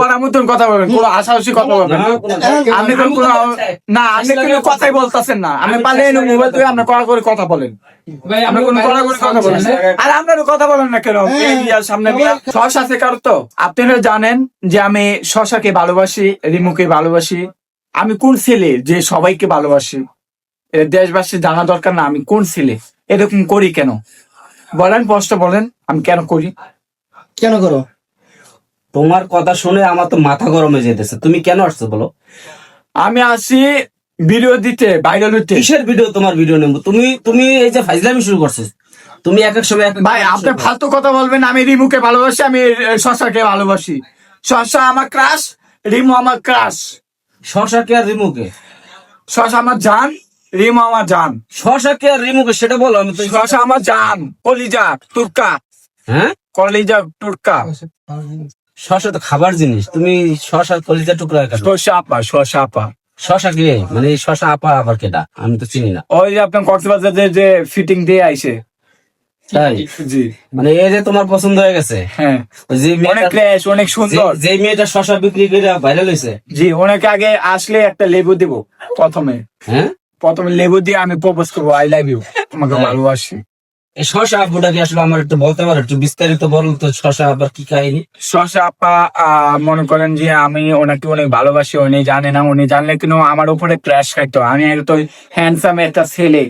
করার মতন কথা বলবেন কোনো আশাউসি কথা বলবেন আপনি কোন কোনো না আপনি কোনো কথাই বলতেছেন না। আপনি মোবাইল আপনি কড়া করে কথা বলেন। আপনি কোনো কড়া করে কথা বলেন আর আপনারও কথা বলেন না কেন? সামনে বিয়া আছে কারও তো। আপনারা জানেন যে আমি শশাকে ভালোবাসি রিমুকে ভালোবাসি। আমি কোন ছেলে যে সবাইকে ভালোবাসি? দেশবাসী জানা দরকার না আমি কোন ছেলে। এরকম করি কেন? বলেন স্পষ্ট বলেন আমি কেন করি? কেন করো? তোমার কথা শুনে আমার তো মাথা গরম হয়ে যেতেছে। তুমি কেন আসছো বলো? আমি আসি ভিডিও দিতে ভাইরাল হইতে কিসের ভিডিও তোমার ভিডিও নেব। তুমি তুমি এই যে ফাইজলামি শুরু করছ তুমি এক এক সময় ভাই আপনি ফালতু কথা বলবেন আমি রিমুকে ভালোবাসি আমি শশাকে ভালোবাসি। শশা আমার ক্রাশ রিমু আমার ক্রাশ শশাকে আর রিমুকে? শশা আমার জান রিমু আমার জান। শশাকে আর রিমুকে সেটা বলো আমি তো শশা আমার জান কলিজা তুর্কা। হ্যাঁ? কলিজা তুর্কা। শশা তো খাবার জিনিস। তুমি শশা কলিজা টুকরা শশা আপা শশা আপা। শশা কে? মানে শশা আপা আবার কেটা আমি তো চিনি না। ওই যে আপনার কক্সবাজার যে- যে ফিটিং দিয়ে আইছে। তাই? জি। মানে এই যে তোমার পছন্দ হয়ে গেছে। হ্যাঁ। যে অনেক ফ্রেশ অনেক সুন্দর। যে- মেয়েটা শশা বিক্রি করে ভাইরাল হয়েছে জি ওনাকে আগে আসলে একটা লেবু দিব প্রথমে। হ্যাঁ? প্রথমে লেবু দিয়ে আমি প্রপোজ করব আই লাভ ইউ তোমাকে। ভালোবাসি। শশা আসলে আমার একটু বলতে পারো? একটু বিস্তারিত বলো তো শশা আবার কি কাহিনী? শশা আপা মনে করেন যে আমি ওনাকে অনেক ভালোবাসি উনি জানে না উনি জানলে কিন্তু আমার উপরে ক্র্যাশ খাইতো। আমি হ্যান্ডসাম একটা ছেলে।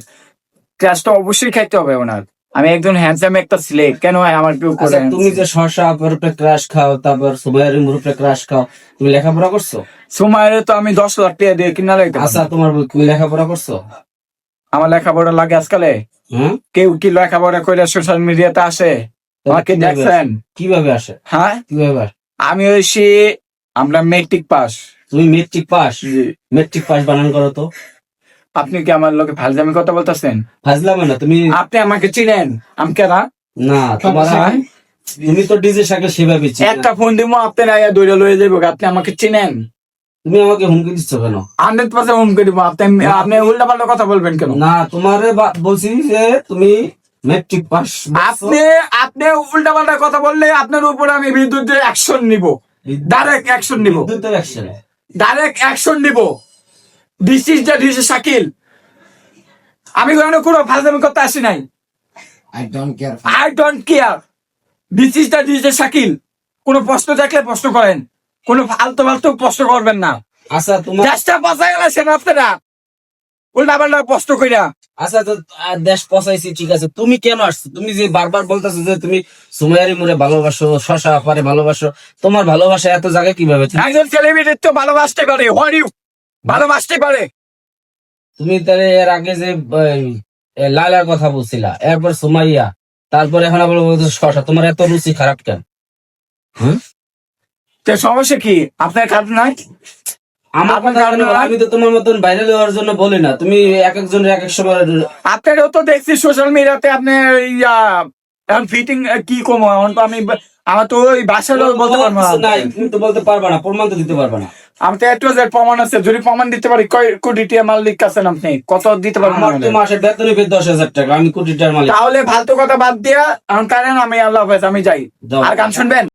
ক্র্যাশ তো অবশ্যই খাইতে হবে ওনার। আমি একজন হ্যান্ডসাম একটা ছেলে কেন আমার কেউ করে আচ্ছা তুমি যে শশা আপুর উপরে ক্রাশ খাও তারপর সুবাইয়ের উপরে ক্রাশ খাও তুমি লেখাপড়া করছ? সময়ের তো আমি দশ লাখ টাকা দিয়ে কিনা লাগতে আচ্ছা তোমার তুমি লেখাপড়া করছ? আমার লেখাপড়া লাগে আজকালে? কেউ কি লেখাপড়া করে সোশ্যাল মিডিয়াতে আসে? আমাকে দেখছেন? কীভাবে আসে? হ্যাঁ? কীভাবে আমি হয়েছি আমরা মেট্রিক পাস তুমি মেট্রিক পাস মেট্রিক পাস বানান করো তো। আপনি কি আমার লোকে ফালজামি কথা বলতেছেন? ফাজলামে না তুমি আপনি আমাকে চিনেন? আমি কেনা না? তোমার? তুমি তো ডিজে সাকে সেভাবে। একটা ফোন দিব আপনি না দৌড়ে লয়ে যাব আপনি আমাকে চিনেন? তুমি আমাকে হুমকি দিচ্ছ কেন? হান্ড্রেড পার্সেন্ট করে দিব। আপনি আপনি উল্টা পাল্টা কথা বলবেন কেন? না তোমারে বলছি যে তুমি মেট্রিক পাস আপনি আপনি উল্টা পাল্টা কথা বললে আপনার উপর আমি বিদ্যুৎ অ্যাকশন নিব। ডাইরেক্ট অ্যাকশন নিব। বিদ্যুতের অ্যাকশন ডাইরেক্ট অ্যাকশন নিব। দিস ইজ দ্য ডিস শাকিল। আমি কোনো কোনো ফালতামি করতে আসি নাই। I don't care I don't care this is the dish Shakil. কোনো প্রশ্ন থাকলে প্রশ্ন করেন। কোনো ফালতু ফালতু প্রশ্ন করবেন না। আচ্ছা তোমার দেশটা বাঁচাই গেছেন আপনারা উল্টা পাল্টা প্রশ্ন কইরা। আচ্ছা তো দেশ পচাইছি ঠিক আছে। তুমি কেন আসছো? তুমি যে বারবার বলতেছো যে তুমি সুমাইয়ারি মুরে ভালোবাসো শশা পারে ভালোবাসো তোমার ভালোবাসা এত জায়গায় কীভাবে একজন সেলিব্রিটি তো ভালোবাসতে পারে। হোয়াট ইউ ভালোবাসতে পারে। তুমি তাহলে এর আগে যে লালার কথা বলছিলা এরপর সুমাইয়া তারপর এখন আবার বলছো শশা তোমার এত রুচি খারাপ কেন? তো সমস্যা কি? আপনার কারণ নাই আমার কারণে আমি তো তোমার মতন জন্য বলি না। তুমি এক একজনের এক এক সময় আপনারও তো দেখছি সোশ্যাল মিডিয়াতে আপনি এখন ফিটিং কি কম? এখন তো আমি আমার তো ওই বাসার বলতে পারব না। তুমি তো বলতে পারবা না প্রমাণ তো দিতে পারবা না। আমি তো যে প্রমাণ আছে যদি প্রমাণ দিতে পারি কোটি টাকা মালিক আছেন আপনি? কত দিতে পারবেন আমার তো আমাদের? মাসে বেতন পেয়ে দশ হাজার টাকা আমি কোটি টাকার মালিক। তাহলে ফালতু কথা বাদ দিয়া কারেন আমি আল্লাহ হাফেজ আমি যাই। আর গান শুনবেন?